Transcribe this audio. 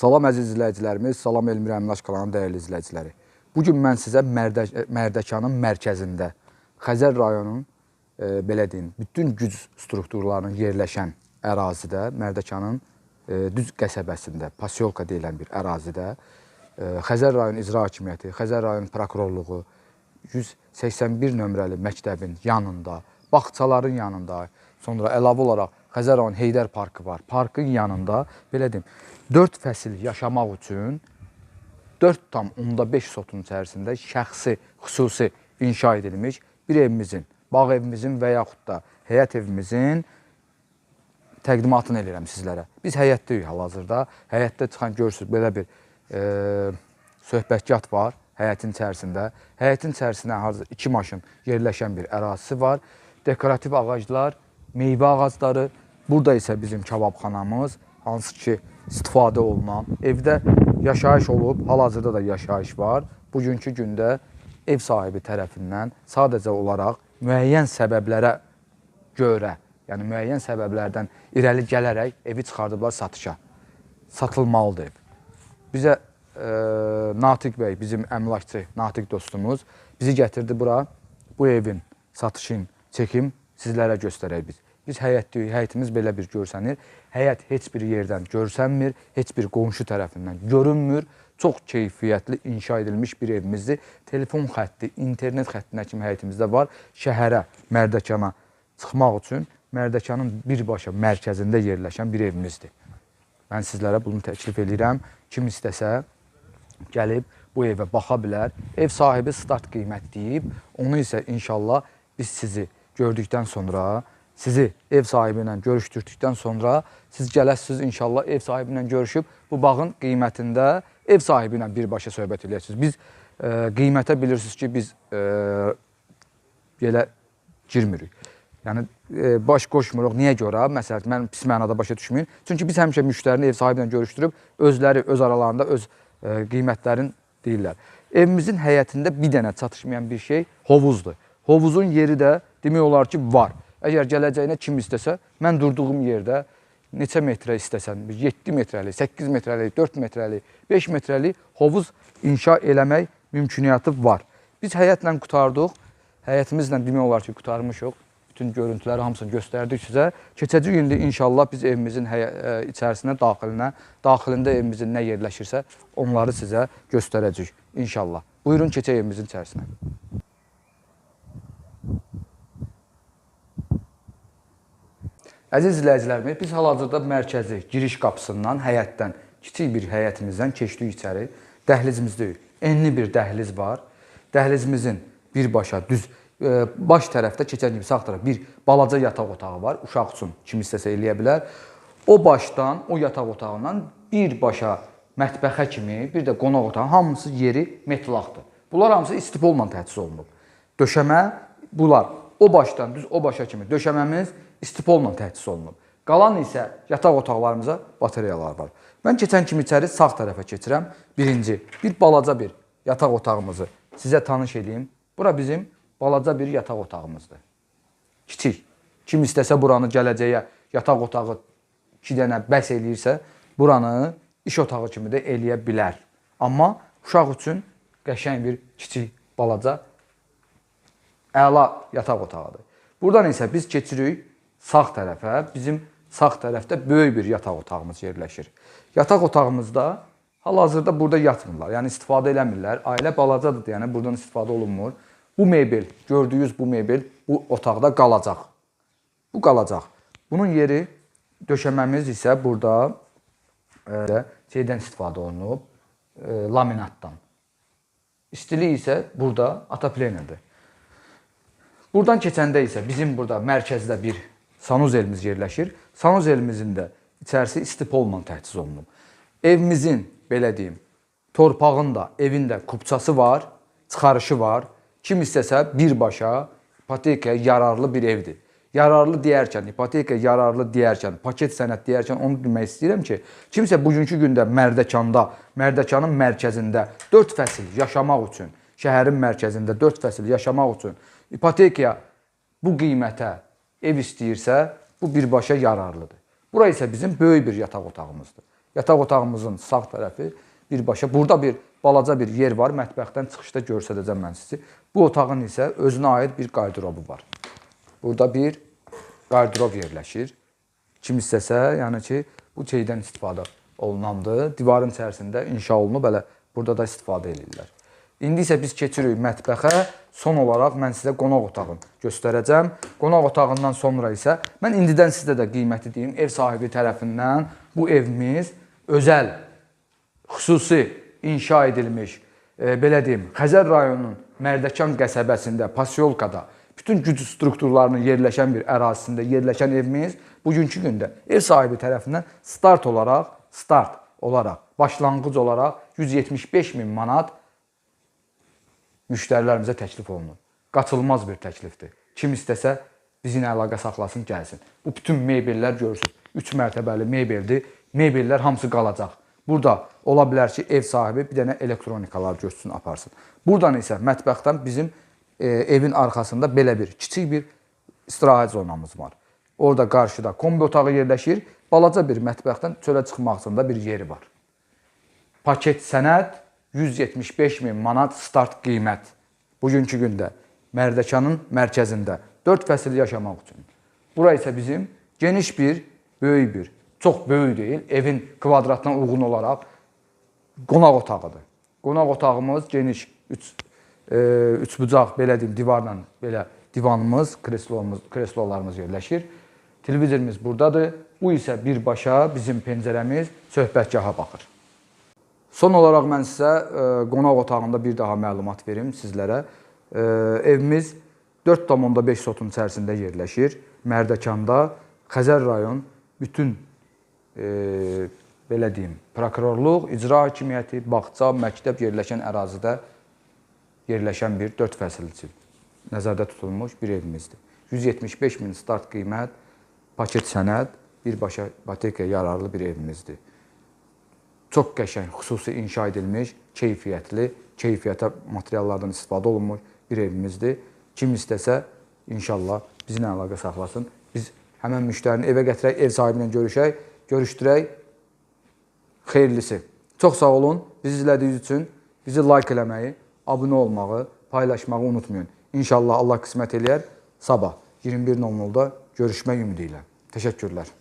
Salam əziz izləyicilərimiz, salam Elmir Əmlaş kanalının dəyərli izləyiciləri. Bu gün mən sizə Mərdə Mərdəkanın mərkəzində Xəzər rayonunun e, belə deyim, bütün güc strukturlarının yerləşən ərazidə, Mərdəkanın e, düz qəsəbəsində, Pasyolka deyilən bir ərazidə e, Xəzər rayon icra hakimiyyəti, Xəzər rayon prokurorluğu 181 nömrəli məktəbin yanında, bağçaların yanında, sonra əlavə olaraq Xəzər rayon Heydər parkı var. Parkın yanında belə deyim, 4 fəsil yaşamaq üçün 4,5 sotun içərisində şəxsi, xüsusi inşa edilmiş bir evimizin, bağ evimizin və yaxud da həyət evimizin təqdimatını edirəm sizlərə. Biz həyətdəyik hal-hazırda. Həyətdə çıxan görürsüz belə bir e, söhbətgah var həyətin içərisində. Həyətin içərisində hazır iki maşın yerləşən bir ərazisi var. Dekorativ ağaclar, meyvə ağacları, burada isə bizim kababxanamız, hansı ki istifadə olunan, evdə yaşayış olub, hal-hazırda da yaşayış var. Bugünkü gündə ev sahibi tərəfindən sadəcə olaraq müəyyən səbəblərə görə, yəni müəyyən səbəblərdən irəli gələrək evi çıxardıblar satışa. Satılmalıdır ev. Bizə e, Natiq bəy, bizim əmlakçı Natiq dostumuz bizi gətirdi bura. Bu evin satışın çekim sizlərə göstərək biz. Biz həyətdəyik, həyətimiz belə bir görsənir. Həyət heç bir yerdən görsənmir, heç bir qonşu tərəfindən görünmür. Çox keyfiyyətli inşa edilmiş bir evimizdir. Telefon xətti, internet xəttinə kimi həyətimizdə var. Şəhərə, Mərdəkana çıxmaq üçün Mərdəkanın birbaşa mərkəzində yerləşən bir evimizdir. Mən sizlərə bunu təklif edirəm. Kim istəsə gəlib bu evə baxa bilər. Ev sahibi start qiymət deyib, onu isə inşallah biz sizi gördükdən sonra, sizi ev sahibi ilə görüşdürdükdən sonra siz gələsiniz inşallah ev sahibi ilə görüşüb bu bağın qiymətində ev sahibi ilə birbaşa söhbət eləyəcəksiniz. Biz e, qiymətə bilirsiniz ki, biz e, belə girmirik. Yəni e, baş qoşmuruq. Niyə görə? Məsələn, mən pis mənada başa düşməyin. Çünki biz həmişə müştərini ev sahibi ilə görüşdürüb özləri öz aralarında öz e, qiymətlərin deyirlər. Evimizin həyətində bir dənə çatışmayan bir şey hovuzdur. Hovuzun yeri də demək olar ki, var. Əgər gələcəyinə kim istəsə, mən durduğum yerdə neçə metrə istəsən, 7 metrəlik, 8 metrəlik, 4 metrəlik, 5 metrəlik hovuz inşa eləmək mümkünatı var. Biz həyətlə qutardıq. Həyətimizlə demək olar ki, qurtarmışıq. Bütün görüntüləri hamısını göstərdik sizə. Keçəcək indi inşallah biz evimizin ə, içərisinə, daxilinə, daxilində evimizin nə yerləşirsə, onları sizə göstərəcəyik inşallah. Buyurun keçək evimizin içərisinə. Əziz izləyicilərimiz, biz hal-hazırda mərkəzi giriş qapısından, həyətdən, kiçik bir həyətimizdən keçdik içəri. Dəhlizimizdəyik. Enli bir dəhliz var. Dəhlizimizin birbaşa düz e, baş tərəfdə keçən kimi sağ tərəf bir balaca yataq otağı var. Uşaq üçün kim istəsə eləyə bilər. O başdan, o yataq otağından birbaşa mətbəxə kimi, bir də qonaq otağı hamısı yeri metlaqdır. Bunlar hamısı istipolla təchiz olunub. Döşəmə bunlar o başdan düz o başa kimi döşəməmiz istipolla təchiz olunub. Qalan isə yataq otaqlarımıza batareyalar var. Mən keçən kimi içəri sağ tərəfə keçirəm. Birinci, bir balaca bir yataq otağımızı sizə tanış edeyim. Bura bizim balaca bir yataq otağımızdır. Kiçik. Kim istəsə buranı gələcəyə yataq otağı 2 dənə bəs eləyirsə, buranı iş otağı kimi də eləyə bilər. Amma uşaq üçün qəşəng bir kiçik, balaca əla yataq otağıdır. Buradan isə biz keçirik sağ tərəfə. Bizim sağ tərəfdə böyük bir yataq otağımız yerləşir. Yataq otağımızda hal-hazırda burada yatmırlar. Yəni istifadə eləmirlər. Ailə balacadır, yəni buradan istifadə olunmur. Bu mebel, gördüyünüz bu mebel bu otaqda qalacaq. Bu qalacaq. Bunun yeri döşəməmiz isə burada e, şeydən istifadə olunub, e, laminatdan. İstilik isə burada ataplenerdir. Buradan keçəndə isə bizim burada mərkəzdə bir sanuzelimiz yerləşir. Sanuzelimizin də içərisi istipolla təchiz olunub. Evimizin belə deyim, torpağın da, evin də kupçası var, çıxarışı var. Kim istəsə birbaşa ipotekaya yararlı bir evdir. Yararlı deyərkən, ipoteka yararlı deyərkən, paket sənəd deyərkən onu demək istəyirəm ki, kimsə bugünkü gündə Mərdəkanda, Mərdəkanın mərkəzində 4 fəsil yaşamaq üçün, şəhərin mərkəzində 4 fəsil yaşamaq üçün ipotekaya bu qiymətə ev istəyirsə, bu birbaşa yararlıdır. Bura isə bizim böyük bir yataq otağımızdır. Yataq otağımızın sağ tərəfi birbaşa. Burada bir balaca bir yer var. Mətbəxdən çıxışda göstərəcəm mən sizi. Bu otağın isə özünə aid bir qardırobu var. Burada bir qardırob yerləşir. Kim istəsə, yəni ki, bu şeydən istifadə olunandır. Divarın içərisində inşa olunub, belə burada da istifadə edirlər. İndi isə biz keçirik mətbəxə. Son olaraq mən sizə qonaq otağını göstərəcəm. Qonaq otağından sonra isə mən indidən sizə də qiyməti deyim. Ev sahibi tərəfindən bu evimiz özəl, xüsusi inşa edilmiş, e, belə deyim, Xəzər rayonunun Mərdəkan qəsəbəsində, Pasyolkada bütün güc strukturlarının yerləşən bir ərazisində yerləşən evimiz bugünkü gündə ev sahibi tərəfindən start olaraq, start olaraq, başlanğıc olaraq 175 min manat müştərilərimizə təklif olunur. Qaçılmaz bir təklifdir. Kim istəsə bizimlə əlaqə saxlasın, gəlsin. Bu bütün mebellər görsün. 3 mərtəbəli mebeldir. Mebellər hamısı qalacaq. Burada ola bilər ki, ev sahibi bir dənə elektronikalar götürsün, aparsın. Buradan isə mətbəxdən bizim e, evin arxasında belə bir kiçik bir istirahət zonamız var. Orada qarşıda kombi otağı yerləşir. Balaca bir mətbəxdən çölə çıxmaq üçün də bir yeri var. Paket sənəd 175 min manat start qiymət. Bugünkü gündə Mərdəkanın mərkəzində 4 fəsil yaşamaq üçün. Bura isə bizim geniş bir, böyük bir, çox böyük deyil, evin kvadratına uyğun olaraq qonaq otağıdır. Qonaq otağımız geniş, 3 e, üç bucaq belə deyim, divarla belə divanımız, kreslomuz, kreslolarımız yerləşir. Televizorumuz burdadır. Bu isə birbaşa bizim pəncərəmiz söhbətgaha baxır. Son olaraq mən sizə e, qonaq otağında bir daha məlumat verim sizlərə. E, evimiz 4,5 sotun içərisində yerləşir. Mərdəkanda Xəzər rayon bütün e, belə deyim, prokurorluq, icra hakimiyyəti, bağça, məktəb yerləşən ərazidə yerləşən bir 4 fəsilçi nəzərdə tutulmuş bir evimizdir. 175 min start qiymət, paket sənəd, birbaşa ipotekaya yararlı bir evimizdir. Çox qəşəng, xüsusi inşa edilmiş, keyfiyyətli, keyfiyyətə materiallardan istifadə olunmuş bir evimizdir. Kim istəsə, inşallah bizimlə əlaqə saxlasın. Biz həmən müştərini evə gətirək, ev sahibi ilə görüşək, görüşdürək. Xeyirlisi. Çox sağ olun. Bizi izlədiyiniz üçün bizi like eləməyi, abunə olmağı, paylaşmağı unutmayın. İnşallah Allah qismət eləyər. Sabah 21:00-da görüşmək ümidi ilə. Təşəkkürlər.